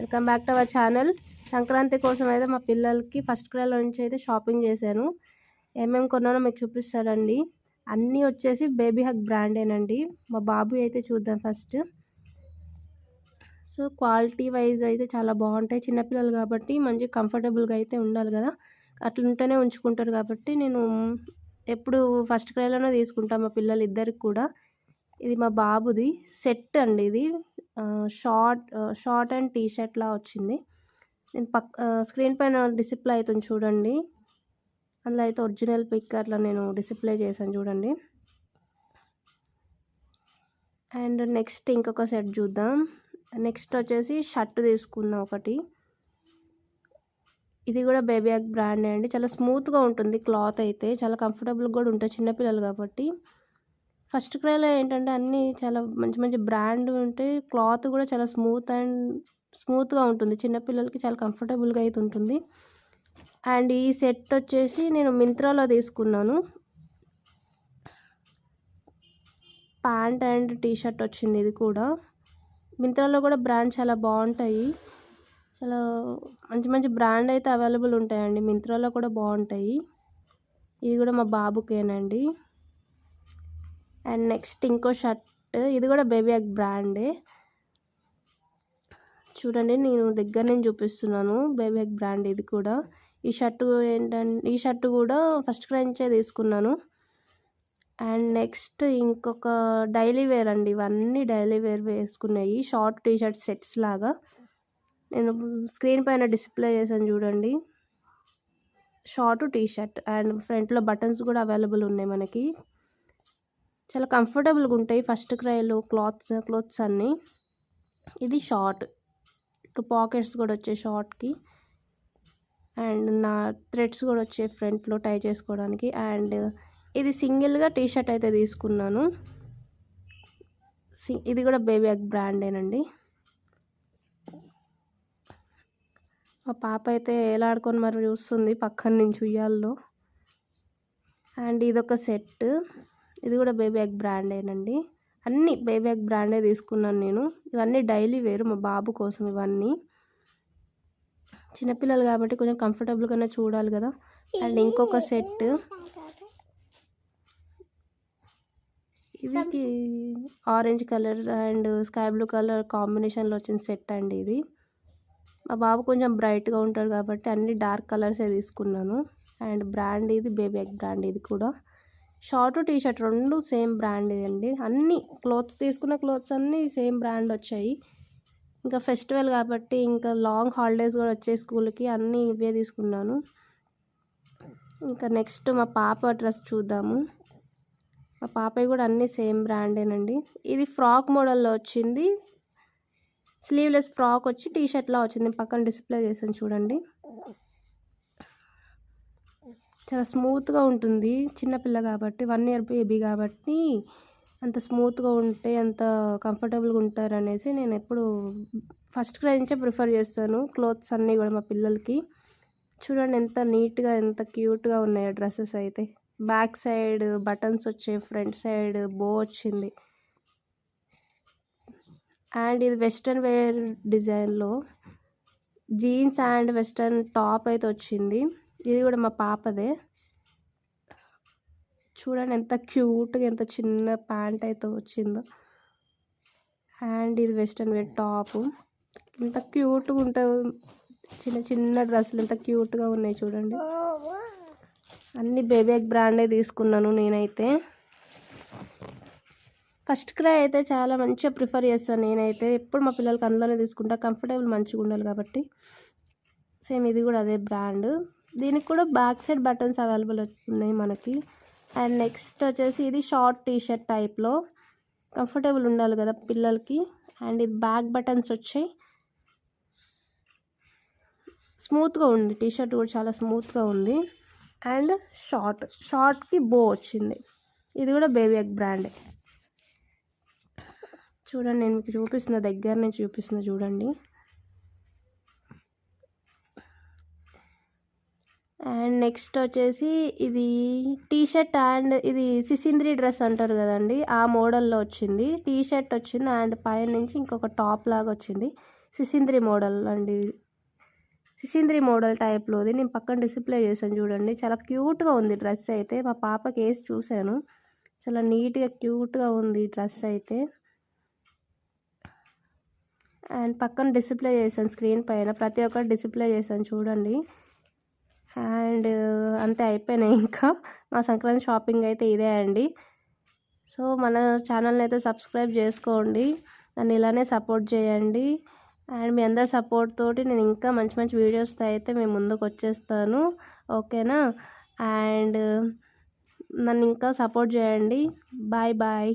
Welcome back to our channel. Sankranti కోసం అయితే మా పిల్లలకి ఫస్ట్ క్రైలో నుంచి అయితే షాపింగ్ చేశాను. ఏమేమి కొన్నానో మీకు చూపిస్తానండి. అన్నీ వచ్చేసి బేబీ హగ్ బ్రాండేనండి మా బాబు అయితే చూద్దాం ఫస్ట్. సో క్వాలిటీ వైజ్ అయితే చాలా బాగుంటాయి. చిన్నపిల్లలు కాబట్టి మంచి కంఫర్టబుల్గా అయితే ఉండాలి కదా. అట్లా ఉంటేనే ఉంచుకుంటారు కాబట్టి నేను ఎప్పుడు ఫస్ట్ క్రైలోనే తీసుకుంటాను మా పిల్లలు ఇద్దరికి కూడా. ఇది మా బాబుది. సెట్ అండి ఇది. షార్ట్ షార్ట్ అండ్ టీ షర్ట్లా వచ్చింది. నేను పక్ స్క్రీన్ పైన డిస్ప్లే అవుతుంది చూడండి. అందులో అయితే ఒరిజినల్ పిక్ అట్లా నేను డిస్ప్లే చేశాను చూడండి. అండ్ నెక్స్ట్ ఇంకొక సెట్ చూద్దాం. నెక్స్ట్ వచ్చేసి షర్ట్ తీసుకున్నా ఒకటి. ఇది కూడా బేబీ యాక్ బ్రాండ్ అండి. చాలా స్మూత్గా ఉంటుంది క్లాత్ అయితే. చాలా కంఫర్టబుల్గా కూడా ఉంటుంది చిన్నపిల్లలు కాబట్టి. ఫస్ట్ క్రైలో ఏంటంటే అన్నీ చాలా మంచి మంచి బ్రాండ్ ఉంటాయి క్లాత్ కూడా చాలా స్మూత్ అండ్ స్మూత్గా ఉంటుంది. చిన్నపిల్లలకి చాలా కంఫర్టబుల్గా అయితే ఉంటుంది. అండ్ ఈ సెట్ వచ్చేసి నేను మింత్రాలో తీసుకున్నాను. ప్యాంట్ అండ్ టీ షర్ట్ వచ్చింది ఇది కూడా. మింత్రాలో కూడా బ్రాండ్ చాలా బాగుంటాయి. చాలా మంచి మంచి బ్రాండ్ అయితే అవైలబుల్ ఉంటాయండి. మింత్రాలో కూడా బాగుంటాయి. ఇది కూడా మా బాబుకేనండి. అండ్ నెక్స్ట్ ఇంకో షర్ట్ ఇది కూడా బేబీ అగ్ బ్రాండే. చూడండి నేను దగ్గర నుంచి చూపిస్తున్నాను బేబీ అగ్ బ్రాండ్ ఇది కూడా. ఈ షర్ట్ ఏంటంటే ఈ షర్ట్ కూడా ఫస్ట్ క్రైంచే తీసుకున్నాను. అండ్ నెక్స్ట్ ఇంకొక డైలీ వేర్ అండి ఇవన్నీ డైలీ వేర్ వేసుకున్నాయి షార్ట్ టీ షర్ట్ సెట్స్ లాగా. నేను స్క్రీన్ పైన డిస్ప్లే చేశాను చూడండి. షార్ట్ టీ షర్ట్ అండ్ ఫ్రంట్లో బటన్స్ కూడా అవైలబుల్ ఉన్నాయి మనకి. చాలా కంఫర్టబుల్గా ఉంటాయి. ఫస్ట్ క్రైలో క్లాత్స్ క్లాత్స్ అన్నీ. ఇది షార్ట్. టూ పాకెట్స్ కూడా వచ్చాయి షార్ట్కి. అండ్ నా థ్రెడ్స్ కూడా వచ్చాయి ఫ్రంట్లో టై చేసుకోవడానికి. అండ్ ఇది సింగిల్గా టీ షర్ట్ అయితే తీసుకున్నాను. ఇది కూడా బేబీ అగ్ బ్రాండేనండి. మా పాప అయితే ఏలాడుకొని మరి చూస్తుంది పక్కన నుంచి ఉయ్యాల్లో. అండ్ ఇదొక సెట్ ఇది కూడా బేబీ ఎగ్ బ్రాండేనండి అన్నీ బేబీ బ్రాండే తీసుకున్నాను నేను. ఇవన్నీ డైలీ వేరు మా బాబు కోసం ఇవన్నీ. చిన్నపిల్లలు కాబట్టి కొంచెం కంఫర్టబుల్గానే చూడాలి కదా. అండ్ ఇంకొక సెట్. ఇది orange colour and sky blue colour కాంబినేషన్లో వచ్చిన సెట్ అండి ఇది. మా బాబు కొంచెం బ్రైట్గా ఉంటాడు కాబట్టి అన్ని డార్క్ కలర్సే తీసుకున్నాను. అండ్ బ్రాండ్ ఇది బేబీ ఎగ్ బ్రాండ్ ఇది కూడా. షార్ట్ టీ షర్ట్ రెండు సేమ్ బ్రాండ్ అండి అన్ని క్లోత్స్ తీసుకున్న క్లోత్స్ అన్నీ సేమ్ బ్రాండ్ వచ్చాయి. ఇంకా ఫెస్టివల్ కాబట్టి ఇంకా లాంగ్ హాలిడేస్ కూడా వచ్చే స్కూల్కి అన్నీ ఇవే తీసుకున్నాను. ఇంకా నెక్స్ట్ మా పాప డ్రెస్ చూద్దాము. మా పాపయ్య కూడా అన్నీ సేమ్ బ్రాండేనండి. ఇది ఫ్రాక్ మోడల్లో వచ్చింది. స్లీవ్లెస్ ఫ్రాక్ వచ్చి టీ షర్ట్లా వచ్చింది. పక్కన డిస్ప్లే చేసాను చూడండి. చాలా స్మూత్గా ఉంటుంది. చిన్నపిల్ల కాబట్టి వన్ ఇయర్ బేబీ కాబట్టి అంత స్మూత్గా ఉంటే అంత కంఫర్టబుల్గా ఉంటారు అనేసి నేను ఎప్పుడు ఫస్ట్ క్రై నుంచే ప్రిఫర్ చేస్తాను. క్లోత్స్ అన్నీ కూడా మా పిల్లలకి. చూడండి ఎంత నీట్గా ఎంత క్యూట్గా ఉన్నాయో డ్రెస్సెస్ అయితే. బ్యాక్ సైడ్ బటన్స్ వచ్చాయి ఫ్రంట్ సైడ్ బో వచ్చింది. అండ్ ఇది వెస్ట్రన్ వేర్ డిజైన్లో జీన్స్ అండ్ వెస్ట్రన్ టాప్ అయితే వచ్చింది. ఇది కూడా మా పాపదే. చూడండి ఎంత క్యూట్గా ఎంత చిన్న ప్యాంట్ అయితే వచ్చిందో. అండ్ ఇది వెస్ట్రన్ వేర్ టాప్. ఎంత క్యూట్గా ఉంటుంది చిన్న చిన్న డ్రెస్సులు ఎంత క్యూట్గా ఉన్నాయి చూడండి. అన్ని బేబీక్ బ్రాండే తీసుకున్నాను నేనైతే. ఫస్ట్ క్రై అయితే చాలా మంచిగా ప్రిఫర్ చేస్తాను నేనైతే. ఎప్పుడు మా పిల్లలకి అందులోనే తీసుకుంటా. కంఫర్టబుల్ మంచిగా ఉండాలి కాబట్టి. సేమ్ ఇది కూడా అదే బ్రాండ్. దీనికి కూడా బ్యాక్ సైడ్ బటన్స్ అవైలబుల్ ఉన్నాయి మనకి. అండ్ నెక్స్ట్ వచ్చేసి ఇది షార్ట్ టీషర్ట్ టైప్లో కంఫర్టబుల్ ఉండాలి కదా పిల్లలకి. అండ్ ఇది బ్యాక్ బటన్స్ వచ్చాయి. స్మూత్గా ఉంది. టీషర్ట్ కూడా చాలా స్మూత్గా ఉంది. అండ్ షార్ట్ షార్ట్కి బో వచ్చింది. ఇది కూడా బేబీ ఎగ్ బ్రాండే చూడండి నేను మీకు చూపిస్తున్న దగ్గర నుంచి చూపిస్తున్నా చూడండి. అండ్ నెక్స్ట్ వచ్చేసి ఇది టీ షర్ట్ అండ్ ఇది సిసింద్రి డ్రెస్ అంటారు కదండి ఆ మోడల్లో వచ్చింది. టీ షర్ట్ వచ్చింది అండ్ పైన నుంచి ఇంకొక టాప్ లాగా వచ్చింది. సిసింద్రి మోడల్ అండి సిసింద్రి మోడల్ టైప్లోది నేను పక్కన డిస్ప్లే చేశాను చూడండి. చాలా క్యూట్గా ఉంది డ్రెస్ అయితే. మా పాపకి వేసి చూశాను. చాలా నీట్గా క్యూట్గా ఉంది డ్రెస్ అయితే. అండ్ పక్కన డిస్ప్లే చేశాను స్క్రీన్ పైన. ప్రతి ఒక్కటి డిస్ప్లే చేశాను చూడండి. అండ్ అంతే అయిపోయినాయి ఇంకా. మా సంక్రాంతి షాపింగ్ అయితే ఇదే అండి. సో మన ఛానల్ని అయితే సబ్స్క్రైబ్ చేసుకోండి. నన్ను ఇలానే సపోర్ట్ చేయండి. అండ్ మీ అందరి సపోర్ట్ తోటి నేను ఇంకా మంచి మంచి వీడియోస్తో అయితే మేము ముందుకు వచ్చేస్తాను. ఓకేనా? అండ్ నన్ను ఇంకా సపోర్ట్ చేయండి. Bye bye.